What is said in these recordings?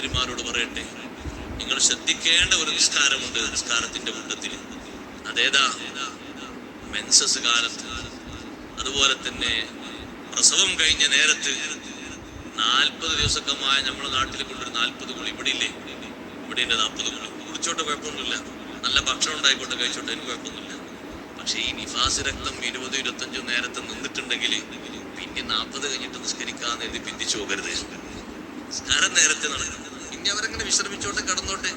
സഹോദരിമാരോട് പറയട്ടെ നിങ്ങൾ ശ്രദ്ധിക്കേണ്ട ഒരു നിസ്കാരമുണ്ട് നിസ്കാരത്തിന്റെ മുണ്ടത്തിൽ അതേതാ? മെൻസസ് കാലത്ത്. അതുപോലെ തന്നെ പ്രസവം കഴിഞ്ഞ നേരത്ത് നാൽപ്പത് ദിവസക്കമായ നമ്മുടെ നാട്ടിൽ കൊണ്ടൊരു നാൽപ്പത് കുളി ഇവിടെ ഇല്ലേ ഇവിടെ ഉണ്ട് നാൽപ്പത് കുളി കുടിച്ചോട്ടെ കുഴപ്പമൊന്നുമില്ല. നല്ല ഭക്ഷണം ഉണ്ടായിക്കോട്ടെ കഴിച്ചോട്ടെ എനിക്ക് കുഴപ്പമൊന്നുമില്ല. പക്ഷേ ഈ നിഫാസ് രക്തം ഇരുപത് ഇരുപത്തഞ്ചോ നേരത്തെ നിന്നിട്ടുണ്ടെങ്കിൽ പിന്നെ നാൽപ്പത് കഴിഞ്ഞിട്ട് നിസ്കരിക്കാന്ന് എഴുതി പിന്തിച്ചു പോകരുത്. നിസ്കാരം നേരത്തെ നടക്കുന്നത് ഇനി അവരങ്ങനെ വിശ്രമിച്ചോട്ടെ കടന്നോട്ടെ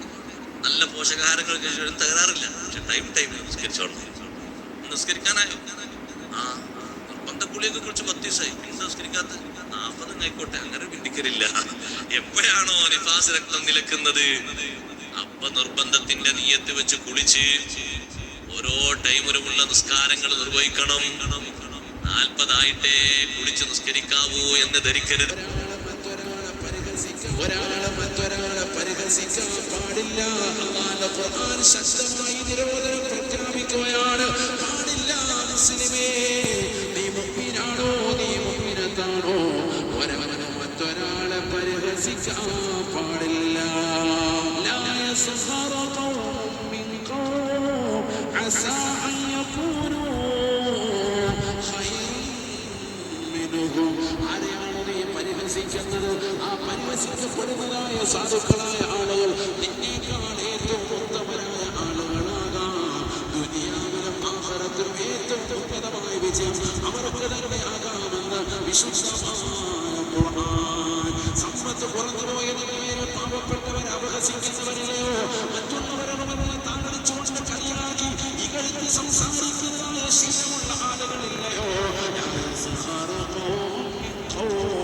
നല്ല പോഷകാഹാരങ്ങൾ കഴിച്ചാലും തകരാറില്ല. പക്ഷെ ടൈം ടൈമിൽ നിസ്കരിച്ചോളണം. നിസ്കരിക്കാനായോ? ആ നിർബന്ധ കുളിയൊക്കെ കുറിച്ച് പത്ത് ദിവസമായി പിന്നെ നിസ്കരിക്കാത്ത ആയിക്കോട്ടെ. അങ്ങനെ പിന്തിക്കലില്ല എപ്പോഴാണോ നിഫാസ് രക്തം നിലക്കുന്നത്? അപ്പൊ നിർബന്ധത്തിന്റെ നീയത്ത് വെച്ച് കുളിച്ച് ഓരോ ടൈമിലുമുള്ള നിസ്കാരങ്ങൾ നിർവഹിക്കണം. നാൽപ്പതായിട്ടേ കുളിച്ച് നിസ്കരിക്കാവൂ എന്ന് ധരിക്കരുത്. ഒരാളെ മറ്റൊരാളെ പാടില്ല. അള്ളാന്റെ ഖുർആൻ ശക്തമായി നിരോധനം പാടില്ല മുസ്ലിമേ നീ മുഅ്മിനാണോ നീ മുഅ്മിനത്താണോ ഒരാളെ മറ്റൊരാളെ പാടില്ല. യസ്ഖറ ഖൗമും മിൻ ഖൗം അസാ അൻ യകൂനൂ സാധുക്കളായ ആളുകൾ നിന്നേക്കാൾ ഏറ്റവും ഉത്തമരായ ആളുകളാകാം ദുനിയാവിലും ആഹാരത്തിലും ഏറ്റവും ഉന്നതമായ വിജയം അവർക്ക് തന്നെ ആകാമെന്ന് വിശുദ്ധമായ ഖുർആൻ സമ്പത്ത് കുറഞ്ഞു പോയതിന് പേരിൽ പാവപ്പെട്ടവരെ അപഹസിക്കുന്നവരിലെയോ മറ്റുള്ളവരുടെ താങ്കളിച്ചുകൊണ്ട് കളിയാക്കി ഇകഴ്ത്തി സംസാരിക്കുന്നതായ ശീലമുള്ള ആളുകളില്ലയോ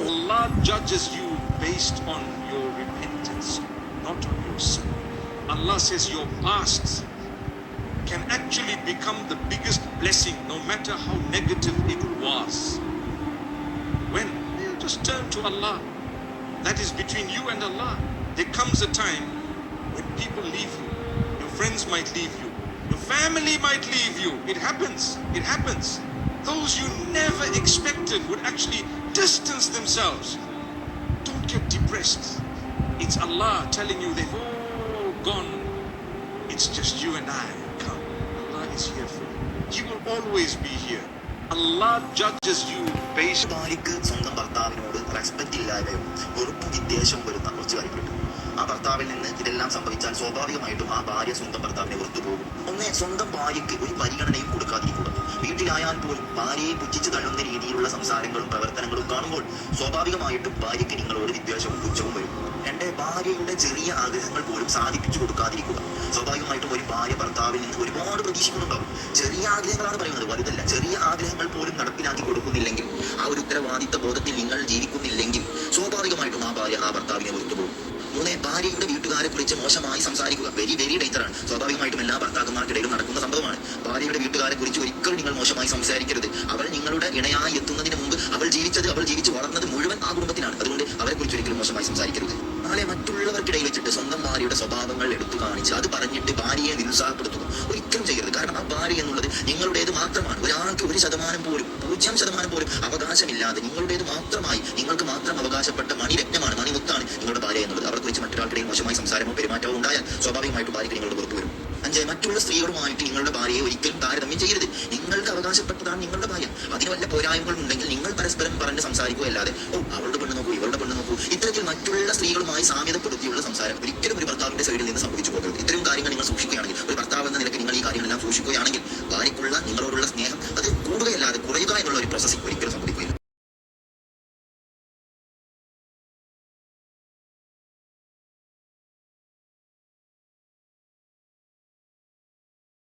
Allah judges you based on Allah says your past can actually become the biggest blessing no matter how negative it was. When you just turn to Allah, that is between you and Allah. There comes a time when people leave you, your friends might leave you, your family might leave you. It happens. It happens. Those you never expected would actually distance themselves. Don't get depressed. It's Allah telling you they've gone. It's just you and I. Come. Allah is here for you. He will always be here. Allah judges you based ഭാര്യക്ക് സ്വന്തം ഭർത്താവിനോട് respect ഇല്ലാതെയോ വെറുപ്പ് വിദ്വേഷം വരുന്ന കുറച്ച് കാര്യപ്പെട്ടു ആ ഭർത്താവിൽ നിന്ന് ഇതെല്ലാം സംഭവിച്ചാൽ സ്വാഭാവികമായിട്ടും ആ ഭാര്യ സ്വന്തം ഭർത്താവിനെ വെറുത്തു പോകും ഒന്ന് സ്വന്തം ഭാര്യയ്ക്ക് ഒരു പരിഗണനയും കൊടുക്കാതിരിക്കുക വീട്ടിലായാൽ പോലും ഭാര്യയെ പുച്ഛിച്ച് തള്ളുന്ന രീതിയിലുള്ള സംസാരങ്ങളും പ്രവർത്തനങ്ങളും കാണുമ്പോൾ സ്വാഭാവികമായിട്ടും ഭാര്യയ്ക്ക് നിങ്ങളോട് വിദ്വേഷവും ഭാര്യയുടെ ചെറിയ ആഗ്രഹങ്ങൾ പോലും സാധിപ്പിച്ചു കൊടുക്കാതിരിക്കുക. സ്വാഭാവികമായിട്ടും ഒരു ഭാര്യ ഭർത്താവിൽ നിന്ന് ഒരുപാട് പ്രതീക്ഷിക്കുന്നുണ്ടാവും. ചെറിയ ആഗ്രഹങ്ങളാണ് പറയുന്നത്. വലുതല്ല. ചെറിയ ആഗ്രഹങ്ങൾ പോലും നടപ്പിലാക്കി കൊടുക്കുന്നില്ലെങ്കിൽ ആ ഒരു ഉത്തരവാദിത്ത ബോധത്തിൽ നിങ്ങൾ ജീവിക്കുന്നില്ലെങ്കിൽ സ്വാഭാവികമായിട്ടും ആ ഭാര്യ ആ ഭർത്താവിനെ വെറുത്തുപോകും. മൂന്ന് ഭാര്യയുടെ വീട്ടുകാരെ കുറിച്ച് മോശമായി സംസാരിക്കുക വെരി വെരി ഡേഞ്ചർ ആണ്. സ്വാഭാവികമായിട്ടും എല്ലാ ഭർത്താക്കന്മാർക്കിടയിലും നടക്കുന്ന സംഭവമാണ്. ഭാര്യയുടെ വീട്ടുകാരെ കുറിച്ച് ഒരിക്കലും നിങ്ങൾ മോശമായി സംസാരിക്കരുത്. അവൾ നിങ്ങളുടെ ഇണയായി എത്തുന്നതിന് മുമ്പ് അവൾ ജീവിച്ചത് അവൾ ജീവിച്ച് വളർന്നത് മുഴുവൻ ആ കുടുംബത്തിനാണ് അതുകൊണ്ട് അവരെ കുറിച്ച് ഒരിക്കലും മോശമായി സംസാരിക്കരുത്. നാളെ മറ്റുള്ളവർക്കിടയിൽ വെച്ചിട്ട് സ്വന്തം ഭാര്യയുടെ സ്വഭാവങ്ങൾ എടുത്തു കാണിച്ച് അത് പറഞ്ഞിട്ട് ഭാര്യയെ നിരുത്സാഹപ്പെടുത്തുക ഒരിക്കലും ചെയ്യരുത്. കാരണം ആ ഭാര്യ എന്നുള്ളത് നിങ്ങളുടേത് മാത്രമാണ്. ഒരാൾക്ക് ഒരു ശതമാനം പോലും പൂജ്യം ശതമാനം പോലും അവകാശമില്ലാതെ നിങ്ങളുടേത് മാത്രമായി നിങ്ങൾക്ക് മാത്രം അവകാശപ്പെട്ട മണിരത്നമാണ് മണിമുത്താണ് നിങ്ങളുടെ ഭാര്യ എന്നുള്ളത്. അവർക്ക് വെച്ച് മറ്റൊരാൾക്കിടയിൽ മോശമായി സംസാരമോ പെരുമാറ്റമോ ഉണ്ടായാൽ സ്വാഭാവികമായിട്ട് ഭാര്യയ്ക്ക് നിങ്ങളുടെ പുറത്തു വരും. അഞ്ച് മറ്റുള്ള സ്ത്രീകളുമായിട്ട് നിങ്ങളുടെ ഭാര്യയെ ഒരിക്കലും താരതമ്യം ചെയ്യരുത്. നിങ്ങൾക്ക് അവകാശപ്പെട്ടതാണ് നിങ്ങളുടെ ഭാര്യ. അതിന് വല്ല പോരായ്മകൾ ഉണ്ടെങ്കിൽ നിങ്ങൾ പരസ്പരം പറഞ്ഞ് സംസാരിക്കുകയല്ലാതെ ഓ അവളുടെ ഇത്തരത്തിൽ മറ്റുള്ള സ്ത്രീകളുമായി സാമ്യതപ്പെടുത്തിയുള്ള സംസാരം ഒരിക്കലും ഒരു ഭർത്താവിന്റെ സൈഡിൽ നിന്ന് സംഭവിച്ചു പോകരുത്. ഇത്തരം കാര്യങ്ങൾ നിങ്ങൾ സൂക്ഷിക്കുകയാണെങ്കിൽ ഒരു ഭർത്താവ് എന്ന നിലയ്ക്ക് നിങ്ങൾ ഈ കാര്യങ്ങളെല്ലാം സൂക്ഷിക്കുകയാണെങ്കിൽ ഭാര്യയ്ക്കുള്ള നിങ്ങളോടുള്ള സ്നേഹം